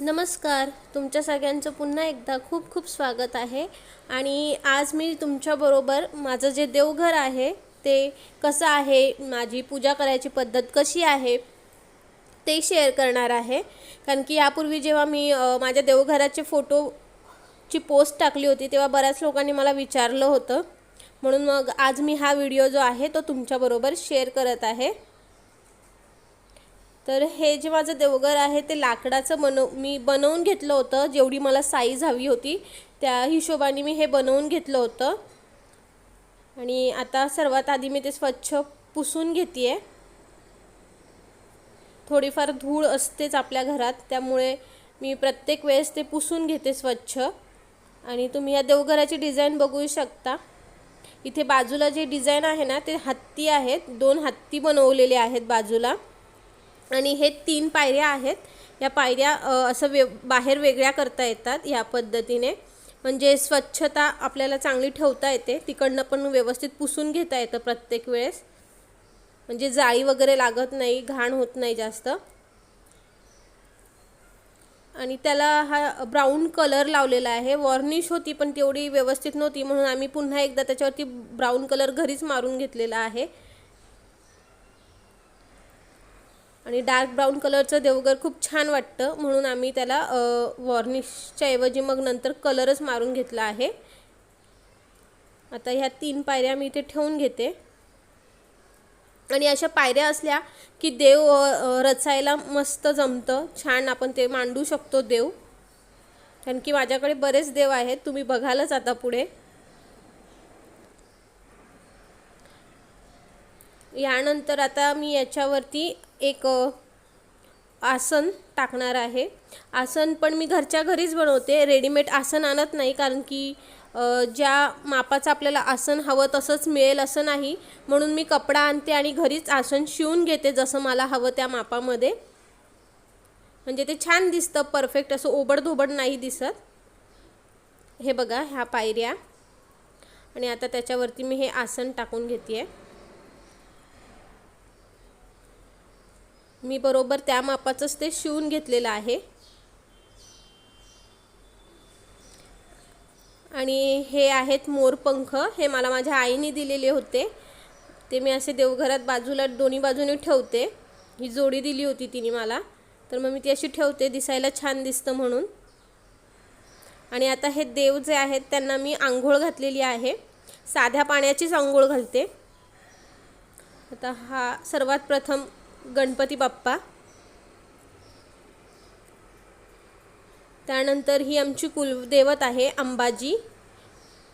नमस्कार. तुमच्या सगळ्यांचं पुन्हा एकदा खूप खूप स्वागत आहे. आणि आज मी तुमच्याबरोबर माझं जे देवघर आहे ते कसं आहे माझी पूजा करायची पद्धत कशी आहे ते शेअर करणार आहे. कारण की यापूर्वी जेव्हा मी माझ्या देवघराचे फोटोची पोस्ट टाकली होती तेव्हा बऱ्याच लोकांनी मला विचारलं होतं. म्हणून मग आज मी हा व्हिडिओ जो आहे तो तुमच्याबरोबर शेअर करत आहे. तर हे जे माझं देवघर आहे ते लाकडाचं बनव मी बनवून घेतलं होतं. जेवढी मला साईज हवी होती त्या हिशोबाने मी हे बनवून घेतलं होतं. आणि आता सर्वात आधी मी ते स्वच्छ पुसून घेते आहे थोडीफार धूळ असतेच आपल्या घरात त्यामुळे मी प्रत्येक वेळेस ते पुसून घेते स्वच्छ. आणि तुम्ही या देवघराची डिझाईन बघू शकता. इथे बाजूला जे डिझाईन आहे ना ते हत्ती आहेत. दोन हत्ती बनवलेले आहेत बाजूला. आणि हे तीन पायऱ्या आहेत. या पायऱ्या असं वे बाहेर वेगळ्या करता येतात ह्या पद्धतीने. म्हणजे स्वच्छता आपल्याला चांगली ठेवता येते. तिकडनं पण व्यवस्थित पुसून घेता येतं प्रत्येक वेळेस. म्हणजे जाळी वगैरे लागत नाही घाण होत नाही जास्त. आणि त्याला हा ब्राऊन कलर लावलेला आहे. वॉर्निश होती पण तेवढी व्यवस्थित नव्हती. म्हणून आम्ही पुन्हा एकदा त्याच्यावरती ब्राऊन कलर घरीच मारून घेतलेला आहे. आणि डार्क ब्राऊन कलरचं देवघर खूप छान वाटतं म्हणून आम्ही त्याला वॉर्निशच्या ऐवजी मग नंतर कलरच मारून घेतला आहे. आता ह्या तीन पायऱ्या मी इथे ठेवून घेते. आणि अशा पायऱ्या असल्या की देव रचायला मस्त जमतं. छान आपण ते मांडू शकतो देव. कारण की माझ्याकडे बरेच देव आहेत तुम्ही बघालच आता पुढे. यानंतर आता मी याच्यावरती एक आसन टाकणार आहे. आसन पण मी घरच्या घरीच बनवते. रेडीमेड आसन आणत नाही कारण की ज्या मापाचं आपल्याला आसन हवं तसंच मिळेल असं नाही. म्हणून मी कपडा आणते आणि घरीच आसन शिवून घेते जसं मला हवं त्या मापामध्ये. म्हणजे ते छान दिसतं परफेक्ट असं ओबडधोबड नाही दिसत. हे बघा ह्या पायऱ्या. आणि आता त्याच्यावरती मी हे आसन टाकून घेते आहे मी बरोबर त्या मापाचंच ते शिवून घेतलेलं आहे. आणि हे आहेत मोरपंख. हे मला माझ्या आईने दिलेले होते. ते मी असे देवघरात बाजूला दोन्ही बाजूने ठेवते. ही जोडी दिली होती तिने मला. तर मग मी ती अशी ठेवते दिसायला छान दिसतं म्हणून. आणि आता हे देव जे आहेत त्यांना मी आंघोळ घातलेली आहे. साध्या पाण्याचीच आंघोळ घालते. आता हा सर्वात प्रथम गणपती बाप्पा. त्यानंतर ही आमची कुलदेवत आहे अंबाजी.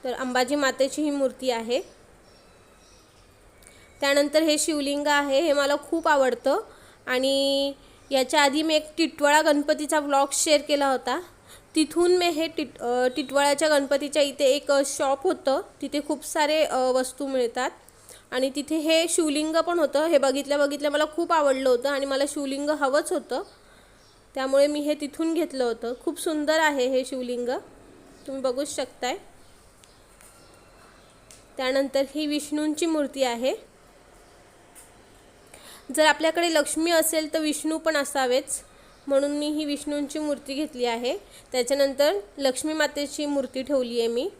तर अंबाजी मातेची ही मूर्ती आहे. त्यानंतर हे शिवलिंग आहे हे मला खूप आवडतं. आणि याच्या आधी मी एक टिटवाळा गणपतीचा व्लॉग शेअर केला होता. तिथून मी हे टिट टिटवाळ्याच्या गणपतीच्या इथे एक शॉप होतं. तिथे खूप सारे वस्तू मिळतात. आणि तिथे हे शिवलिंग पण होतं. हे बघितल्या बघितल्या मला खूप आवडलं होतं आणि मला शिवलिंग हवंच होतं. त्यामुळे मी हे तिथून घेतलं होतं. खूप सुंदर आहे हे शिवलिंग. तुम्ही बघूच शकताय. त्यानंतर ही विष्णूंची मूर्ती आहे. जर आपल्याकडे लक्ष्मी असेल तर विष्णू पण असावेच. म्हणून मी ही विष्णूंची मूर्ती घेतली आहे. त्याच्यानंतर लक्ष्मी मातेची मूर्ती ठेवली आहे मी.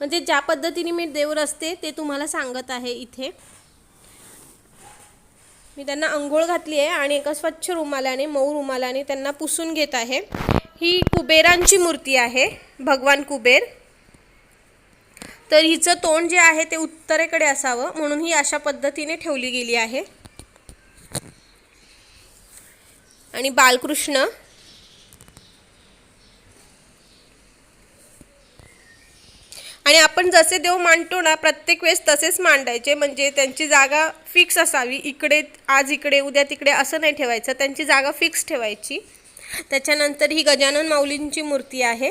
म्हणजे ज्या पद्धतीने मी देव रचते ते तुम्हाला सांगत आहे इथे. मी त्यांना आंघोळ घातली आहे आणि एका स्वच्छ रुमालाने मऊ रुमालाने त्यांना पुसून घेत आहे. ही कुबेरांची मूर्ती आहे भगवान कुबेर. तर हिचं तोंड जे आहे ते उत्तरेकडे असावं म्हणून ही अशा पद्धतीने ठेवली गेली आहे. आणि बालकृष्ण आणि आपण जसे देव मांडतो ना प्रत्येक वेळेस तसेच मांडायचे. म्हणजे त्यांची जागा फिक्स असावी. इकडे आज इकडे उद्या तिकडे असं नाही ठेवायचं. त्यांची जागा फिक्स ठेवायची. त्याच्यानंतर ही गजानन माऊलींची मूर्ती आहे.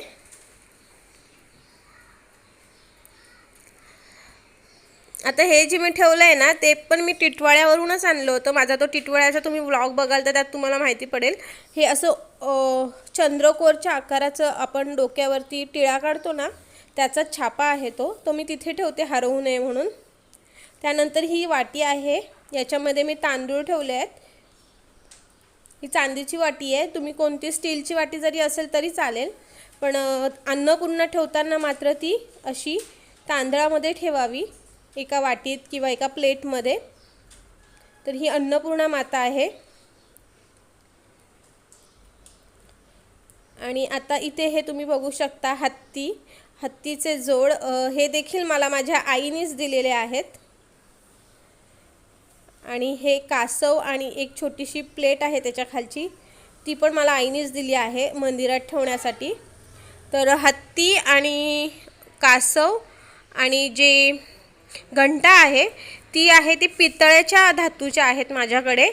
आता हे जे मी ठेवलं आहे ना ते पण मी टिटवाळ्यावरूनच आणलं होतं. माझा तो टिटवाळ्याचा तुम्ही व्लॉग बघाल तर त्यात तुम्हाला माहिती पडेल. हे असं चंद्रकोरच्या आकाराचं आपण डोक्यावरती टिळा काढतो ना त्याचा छापा आहे तो. तो मी तिथे ठेवते हरवू नये म्हणून. त्यानंतर ही वाटी आहे. याच्यामध्ये मी तांदूळ ठेवले आहेत. ही चांदीची वाटी आहे. तुम्ही कोणती स्टीलची वाटी जरी असेल तरी चालेल. पण अ, अन्नपूर्णा ठेवताना मात्र ती अशी तांदळामध्ये ठेवावी. एका वाटीत किंवा एका प्लेटमध्ये. तर ही अन्नपूर्णा माता आहे. आणि आता इथे हे तुम्ही बघू शकता हत्ती. हत्तीचे जोड हे देखील मला माझ्या आईनेच दिलेले आहेत. आणि हे कासव आणि एक छोटीशी प्लेट आहे त्याच्या खालची ती पण मला आईनेच दिली आहे मंदिरात ठेवण्यासाठी. तर हत्ती आणि कासव आणि जे घंटा आहे ती आहे ती पितळेच्या धातूच्या आहेत माझ्याकडे.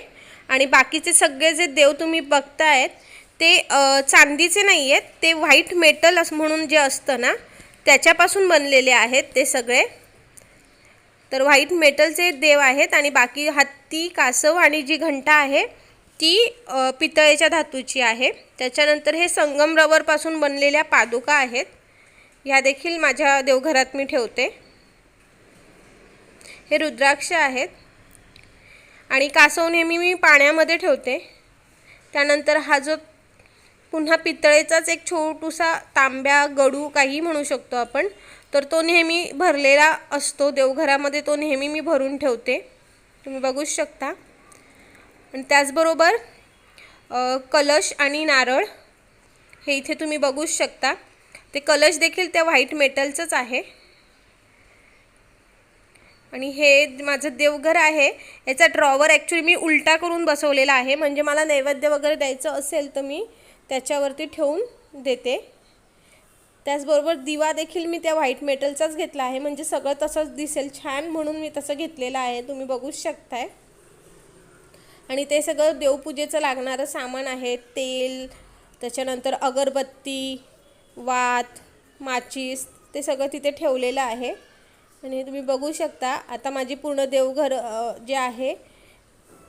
आणि बाकीचे सगळे जे देव तुम्ही बघतायत ते चांदीचे नाही आहेत ते व्हाईट मेटल असं म्हणून जे असतं ना त्याच्यापासून बनलेले आहेत ते सगळे. तर व्हाईट मेटलचे देव आहेत आणि बाकी हत्ती कासव आणि जी घंटा आहे ती पितळेच्या धातूची आहे. त्याच्यानंतर हे संगम रबरपासून बनलेल्या पादुका आहेत. ह्या देखील माझ्या देवघरात मी ठेवते. हे रुद्राक्ष आहेत. आणि कासव नेहमी मी पाण्यामध्ये ठेवते. त्यानंतर हा जो पुन्हा पितळेचाच एक छोटूसा तांब्या गडू काही म्हणू शकतो आपण. तर तो नेहमी भरलेला असतो. देवघरामध्ये तो नेहमी मी भरून ठेवते. तुम्ही बघूच शकता. आणि त्याचबरोबर कलश आणि नारळ हे इथे तुम्ही बघूच शकता. ते कलश देखील त्या व्हाईट मेटलचंच आहे. आणि हे माझं देवघर आहे. याचा ड्रॉवर ॲक्च्युली मी उलटा करून बसवलेला आहे. म्हणजे मला नैवेद्य वगैरे द्यायचं असेल तर मी त्याच्यावरती ठेवून देते. त्याचबरोबर दिवा देखील मी त्या व्हाईट मेटलचाच घेतला आहे. म्हणजे सगळं तसंच दिसेल छान म्हणून मी तसं घेतलेलं आहे. तुम्ही बघूच शकताय. आणि ते सगळं देवपूजेचं लागणारं सामान आहे. तेल त्याच्यानंतर अगरबत्ती वात माचीस ते सगळं तिथे ठेवलेलं आहे. आणि तुम्ही बघू शकता आता माझी पूर्ण देवघर जे आहे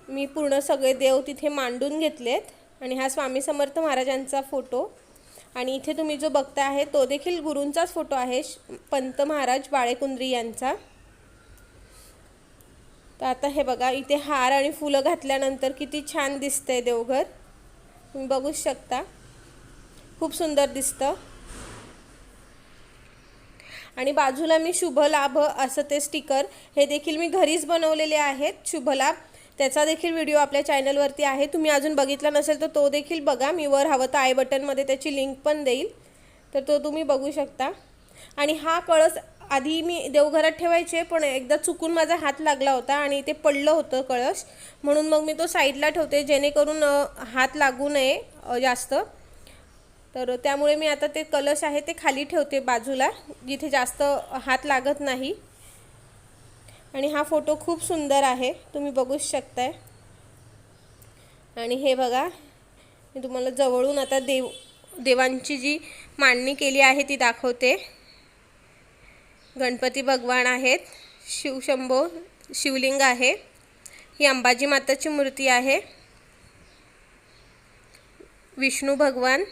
मी पूर्ण सगळे देव तिथे मांडून घेतलेत. आणि हा स्वामी समर्थ महाराजांचा फोटो. आणि इथे तुम्ही जो बघता आहे तो देखील गुरूंचाच फोटो आहे श- पंत महाराज बाळेकुंद्री यांचा. तर आता हे बघा इथे हार आणि फुलं घातल्यानंतर किती छान दिसतंय देवघर. तुम्ही बघूच शकता. खूप सुंदर दिसतं. आणि बाजूला मी शुभ लाभ असं ते स्टिकर हे देखील मी घरीच बनवलेले आहेत. शुभ लाभ त्याचा देखील व्हिडिओ आपल्या चॅनलवरती आहे. तुम्ही अजून बघितला नसेल तर तो देखील बघा. मी वर हवं तर आय बटनमध्ये त्याची लिंक पण देईल. तर तो तुम्ही बघू शकता. आणि हा कळस आधी मी देवघरात ठेवायचे पण एकदा चुकून माझा हात लागला होता आणि ते पडलं होतं कळस. म्हणून मग मी तो साईडला ठेवते जेणेकरून हात लागू नये जास्त. तर त्यामुळे मी आता ते कलश आहे ते खाली ठेवते बाजूला जिथे जास्त हात लागत नाही. आणि हा फोटो खूप सुंदर आहे. तुम्ही बघूच शकताय. आणि हे बघा मी तुम्हाला जवळून आता देव देवांची जी मांडणी केली आहे ती दाखवते. गणपती भगवान आहेत. शिवशंभो शिवलिंग आहे. ही अंबाजी माताची मूर्ती आहे. विष्णू भगवान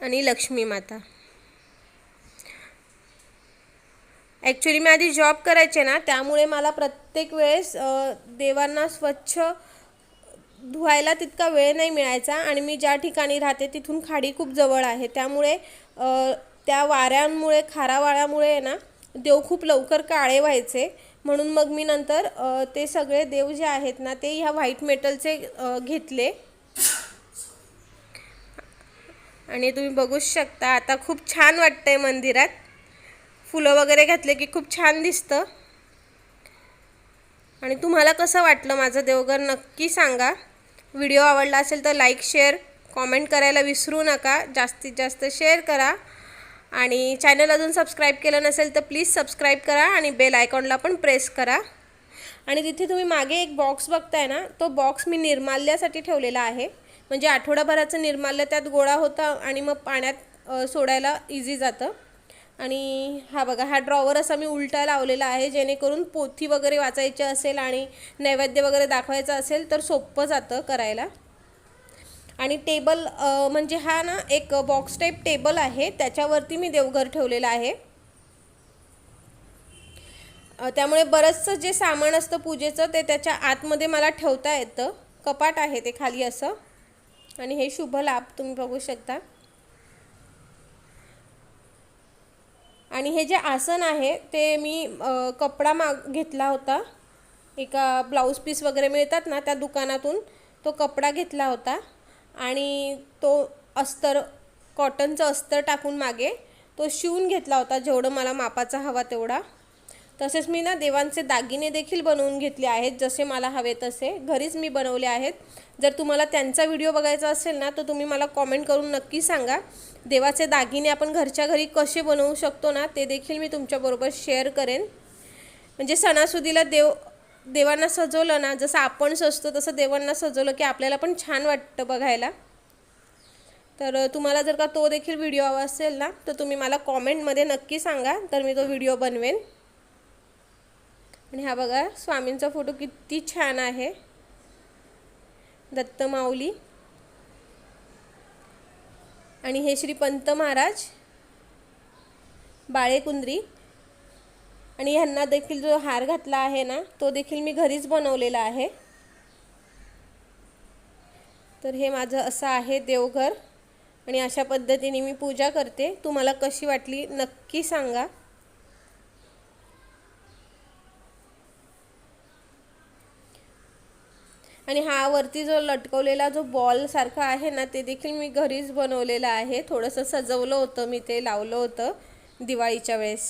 आणि लक्ष्मी माता. ॲक्च्युली मी आधी जॉब करायचे ना त्यामुळे मला प्रत्येक वेळेस देवांना स्वच्छ धुवायला तितका वेळ नाही मिळायचा आणि मी ज्या ठिकाणी राहते तिथून खाडी खूप जवळ आहे. त्यामुळे त्या वाऱ्यांमुळे खारा वाऱ्यामुळे आहे ना देव खूप लवकर काळे व्हायचे. म्हणून मग मी नंतर ते सगळे देव जे आहेत ना ते ह्या व्हाईट मेटलचे घेतले. आणि तुम्ही बघूच शकता आता खूप छान वाटतंय मंदिरात. फुलं वगैरे घातले की खूप छान दिसतं. आणि तुम्हाला कसं वाटलं माझं देवघर नक्की सांगा. व्हिडिओ आवडला असेल तर लाईक शेअर कॉमेंट करायला विसरू नका. जास्तीत जास्त शेअर करा. आणि चॅनल अजून सबस्क्राईब केलं नसेल तर प्लीज सबस्क्राईब करा आणि बेल आयकॉनला पण प्रेस करा. आणि तिथे तुम्ही मागे एक बॉक्स बघताय ना तो बॉक्स मी निर्माल्यासाठी ठेवलेला आहे. म्हणजे आठवडाभराचं निर्माल्य त्यात गोळा होता आणि मग पाण्यात सोडायला इझी जातं. आणि हा बघा हा ड्रॉवर असा मी उलटा लावलेला आहे जेणेकरून पोथी वगैरे वाचायची असेल आणि नैवेद्य वगैरे दाखवायचं असेल तर सोपं जातं करायला. आणि टेबल म्हणजे हा ना एक बॉक्स टाईप टेबल आहे त्याच्यावरती मी देवघर ठेवलेलं आहे. त्यामुळे बरंचसं जे सामान असतं पूजेचं ते त्याच्या आतमध्ये मला ठेवता येतं. कपाट आहे ते खाली असं. आणि हे शुभ लाभ तुम्ही बघू शकता. आणि हे जे आसन आहे ते मी कपडा माग घेतला होता. एका ब्लाऊज पीस वगैरे मिळतात ना त्या दुकानातून तो कपडा घेतला होता. आणि तो अस्तर कॉटनचं अस्तर टाकून मागे तो शिवून घेतला होता जेवढं मला मापाचा हवा तेवढा. तसेच मी ना देवांचे दागिने देखील बनवून घेतले आहेत जसे मला हवे तसे. घरीच मी बनवले आहेत. जर तुम्हाला त्यांचा व्हिडिओ बघायचा असेल ना तर तुम्ही मला कॉमेंट करून नक्की सांगा. देवाचे दागिने आपण घरच्या घरी कसे बनवू शकतो ना ते देखील मी तुमच्याबरोबर शेअर करेन. म्हणजे सणासुदीला देव देवांना सजवलं ना जसं आपण सजतो तसं देवांना सजवलं की आपल्याला पण छान वाटतं बघायला. तर तुम्हाला जर का तो देखील व्हिडिओ हवा असेल ना तर तुम्ही मला कॉमेंटमध्ये नक्की सांगा तर मी तो व्हिडिओ बनवेन. आणि हा बघा स्वामींचा फोटो किती छान आहे. दत्त माऊली. आणि हे श्री पंत महाराज. बाळेकुंद्री. आणि ह्यांना देखील जो हार घातला आहे ना तो देखील मी घरीच बनवलेला आहे. तर हे माझं असं आहे देवघर. आणि अशा पद्धतीने मी पूजा करते. तुम्हाला कशी वाटली नक्की सांगा. आणि हा वरती जो लटकवलेला जो बॉल सारखा आहे ना ते देखील मी घरीच बनवलेलं आहे. थोडंसं सजवलं होतं मी ते लावलं होतं दिवाळीच्या वेळेस.